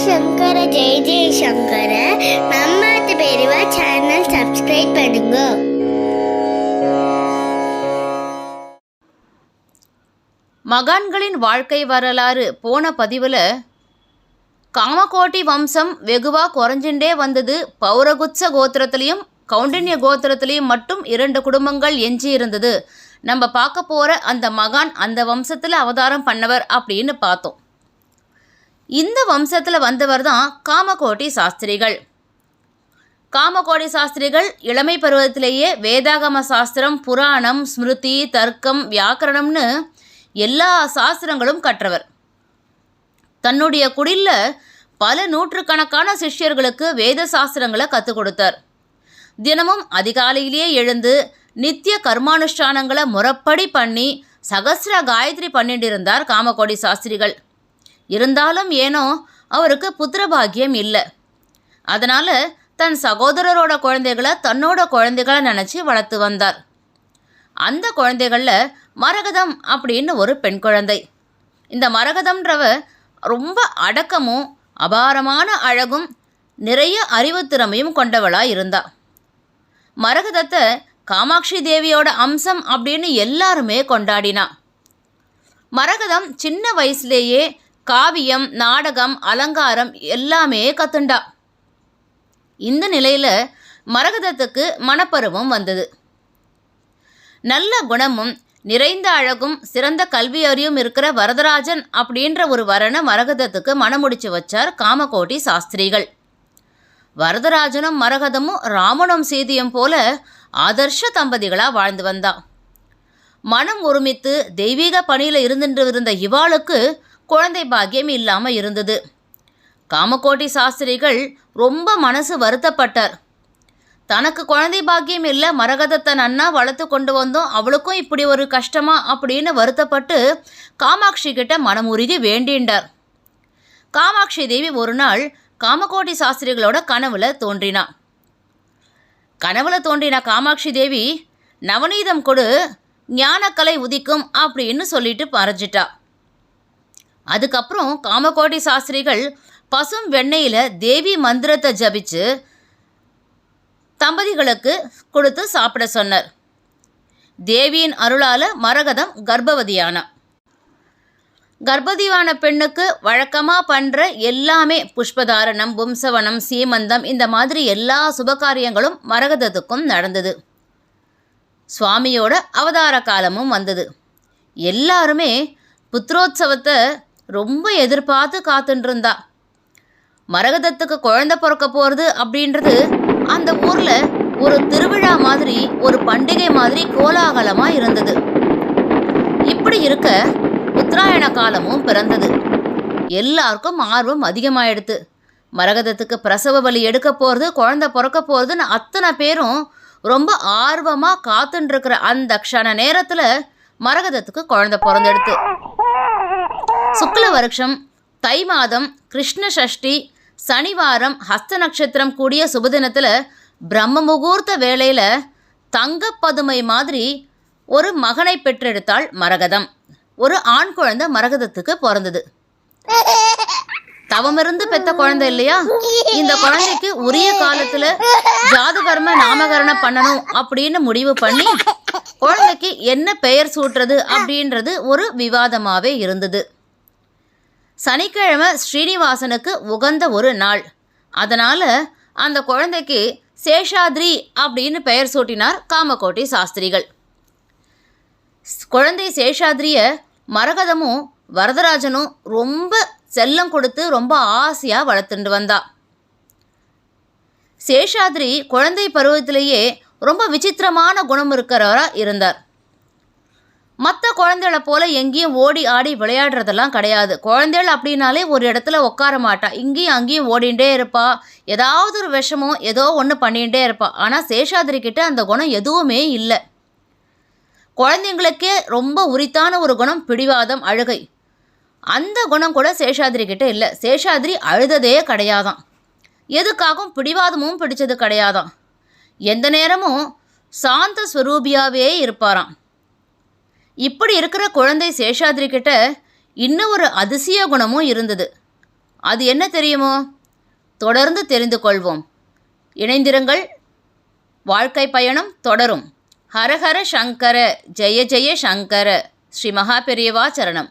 சங்கர ஜெய ஜெய சங்கர நம்மாத்து பெரியவா channel subscribe பண்ணுங்க மகான்களின் வாழ்க்கை வரலாறு போன பதிவில் காமகோட்டி வம்சம் வெகுவாக குறைஞ்சுட்டே வந்தது பௌரகுச்ச கோத்திரத்திலையும் கௌண்டின்ய கோத்திரத்திலையும் மட்டும் இரண்டு குடும்பங்கள் எஞ்சி இருந்தது நம்ம பார்க்க போகிற அந்த மகான் அந்த வம்சத்தில் அவதாரம் பண்ணவர் அப்படின்னு பார்த்தோம் இந்த வம்சத்தில் வந்தவர் தான் காமகோட்டி சாஸ்திரிகள். காமகோடி சாஸ்திரிகள் இளமை பருவத்திலேயே வேதாகம சாஸ்திரம் புராணம் ஸ்மிருதி தர்க்கம் வியாக்கரணம்னு எல்லா சாஸ்திரங்களும் கற்றவர். தன்னுடைய குடில்ல பல நூற்றுக்கணக்கான சிஷ்யர்களுக்கு வேத சாஸ்திரங்களை கற்றுக் கொடுத்தார். தினமும் அதிகாலையிலேயே எழுந்து நித்திய கர்மானுஷ்டானங்களை முறப்படி பண்ணி சகசிர காயத்ரி பண்ணிட்டு இருந்தார் காமகோடி சாஸ்திரிகள். இருந்தாலும் ஏனோ அவருக்கு புத்திரபாகியம் இல்லை. அதனால் தன் சகோதரரோட குழந்தைகளை தன்னோட குழந்தைகளை நினச்சி வளர்த்து வந்தார். அந்த குழந்தைகளில் மரகதம் அப்படின்னு ஒரு பெண் குழந்தை. இந்த மரகதம்ன்றவ ரொம்ப அடக்கமும் அபாரமான அழகும் நிறைய அறிவுத்திறமையும் கொண்டவளாக இருந்தா. மரகதத்தை காமாட்சி தேவியோட அம்சம் அப்படின்னு எல்லாருமே கொண்டாடினா. மரகதம் சின்ன வயசுலேயே காவியம் நாடகம் அலங்காரம் எல்லாமே கத்துண்டா. இந்த நிலையில் மரகதத்துக்கு மனப்பருவம் வந்தது. நல்ல குணமும் நிறைந்த அழகும் சிறந்த கல்வியறியும் இருக்கிற வரதராஜன் அப்படின்ற ஒரு வரனை மரகதத்துக்கு மனமுடிச்சு வச்சார் காமகோட்டி சாஸ்திரிகள். வரதராஜனும் மரகதமும் ராமனும் சீதியும் போல ஆதர்ஷ தம்பதிகளாக வாழ்ந்து வந்தா. மனம் ஒருமித்து தெய்வீக பணியில் இருந்துட்டு இருந்த இவாளுக்கு குழந்தை பாக்கியம் இல்லாமல் இருந்தது. காமக்கோட்டி சாஸ்திரிகள் ரொம்ப மனசு வருத்தப்பட்டார். தனக்கு குழந்தை பாக்கியம் இல்லை மரகதத்தை நன்னா வளர்த்து கொண்டு வந்தோம் அவளுக்கும் இப்படி ஒரு கஷ்டமா அப்படின்னு வருத்தப்பட்டு காமாட்சி கிட்ட மனமுருகி வேண்டின்றார். காமாட்சி தேவி ஒரு நாள் காமக்கோட்டி சாஸ்திரிகளோட கனவுல தோன்றினா. கனவுல தோன்றின காமாட்சி தேவி நவநீதம் கொடு ஞானக்கலை உதிக்கும் அப்படின்னு சொல்லிட்டு பறஞ்சிட்டா. அதுக்கப்புறம் காமகோட்டி சாஸ்திரிகள் பசும் வெண்ணெயில் தேவி மந்திரத்தை ஜபிச்சு தம்பதிகளுக்கு கொடுத்து சாப்பிட சொன்னார். தேவியின் அருளால் மரகதம் கர்ப்பவதியானா. கர்ப்பதியான பெண்ணுக்கு வழக்கமாக பண்ணுற எல்லாமே புஷ்பதாரணம் பும்சவனம் சீமந்தம் இந்த மாதிரி எல்லா சுபகாரியங்களும் மரகதத்துக்கும் நடந்தது. சுவாமியோட அவதார காலமும் வந்தது. எல்லாருமே புத்திரோத்சவத்தை ரொம்ப எதிர்பார்த்து காத்துட்டு மரகதத்துக்கு குழந்தை பிறக்க போகிறது அப்படின்றது அந்த ஊரில் ஒரு திருவிழா மாதிரி ஒரு பண்டிகை மாதிரி கோலாகலமாக இருந்தது. இப்படி இருக்க உத்தராயண காலமும் பிறந்தது. எல்லாருக்கும் ஆர்வம் அதிகமாயிடுது மரகதத்துக்கு பிரசவ வலி எடுக்க போகிறது குழந்தை பிறக்க போகிறதுன்னு அத்தனை பேரும் ரொம்ப ஆர்வமாக காத்துட்டுருக்கிற அந்த க்ஷண நேரத்தில் மரகதத்துக்கு குழந்தை பிறந்தெடுத்து. சுக்ல வருஷம் தை மாதம் கிருஷ்ண சஷ்டி சனிவாரம் ஹஸ்த நட்சத்திரம் கூடிய சுபதினத்தில் பிரம்ம முகூர்த்த வேளையில் தங்கப்பதுமை மாதிரி ஒரு மகனை பெற்றெடுத்தாள் மரகதம். ஒரு ஆண் குழந்தை மரகதத்துக்கு பிறந்தது. தவமிருந்து பெத்த குழந்தை இல்லையா? இந்த குழந்தைக்கு உரிய காலத்துல ஜாதகர்ம நாமகரணம் பண்ணணும் அப்படின்னு முடிவு பண்ணி குழந்தைக்கு என்ன பெயர் சூட்டுறது அப்படின்றது ஒரு விவாதமாவே இருந்தது. சனிக்கிழமை ஸ்ரீனிவாசனுக்கு உகந்த ஒரு நாள். அதனால் அந்த குழந்தைக்கு சேஷாத்ரி அப்படின்னு பெயர் சூட்டினார் காமக்கோட்டி சாஸ்திரிகள். குழந்தை சேஷாத்ரியை மரகதமும் வரதராஜனும் ரொம்ப செல்லம் கொடுத்து ரொம்ப ஆசையாக வளர்த்துட்டு வந்தா. சேஷாத்ரி குழந்தை பருவத்திலேயே ரொம்ப விசித்திரமான குணம் இருக்கிறவராக இருந்தார். மற்ற குழந்தைகளை போல எங்கேயும் ஓடி ஆடி விளையாடுறதெல்லாம் கிடையாது. குழந்தைகள் அப்படின்னாலே ஒரு இடத்துல உட்கார மாட்டா. இங்கேயும் அங்கேயும் ஓடிண்டே இருப்பா. ஏதாவது ஒரு விஷமோ ஏதோ ஒன்று பண்ணிகிட்டே இருப்பா. ஆனால் சேஷாதிரி கிட்ட அந்த குணம் எதுவுமே இல்லை. குழந்தைங்களுக்கே ரொம்ப உரித்தான ஒரு குணம் பிடிவாதம் அழுகை. அந்த குணம் கூட சேஷாதிரி கிட்ட இல்லை. சேஷாதிரி அழுததே கிடையாதான் எதுக்காகவும் பிடிவாதமும் பிடிச்சது கிடையாதான் எந்த நேரமும் சாந்த ஸ்வரூபியாவே இருப்பாராம். இப்படி இருக்கிற குழந்தை சேஷாதிரி கிட்ட இன்னும் ஒரு அதிசய குணமும் இருந்தது. அது என்ன தெரியுமோ? தொடர்ந்து தெரிந்து கொள்வோம். இணைந்திருங்கள். வாழ்க்கை பயணம் தொடரும். ஹரஹர சங்கர ஜெய ஜெய சங்கர ஸ்ரீ மகா பெரியவா சரணம்.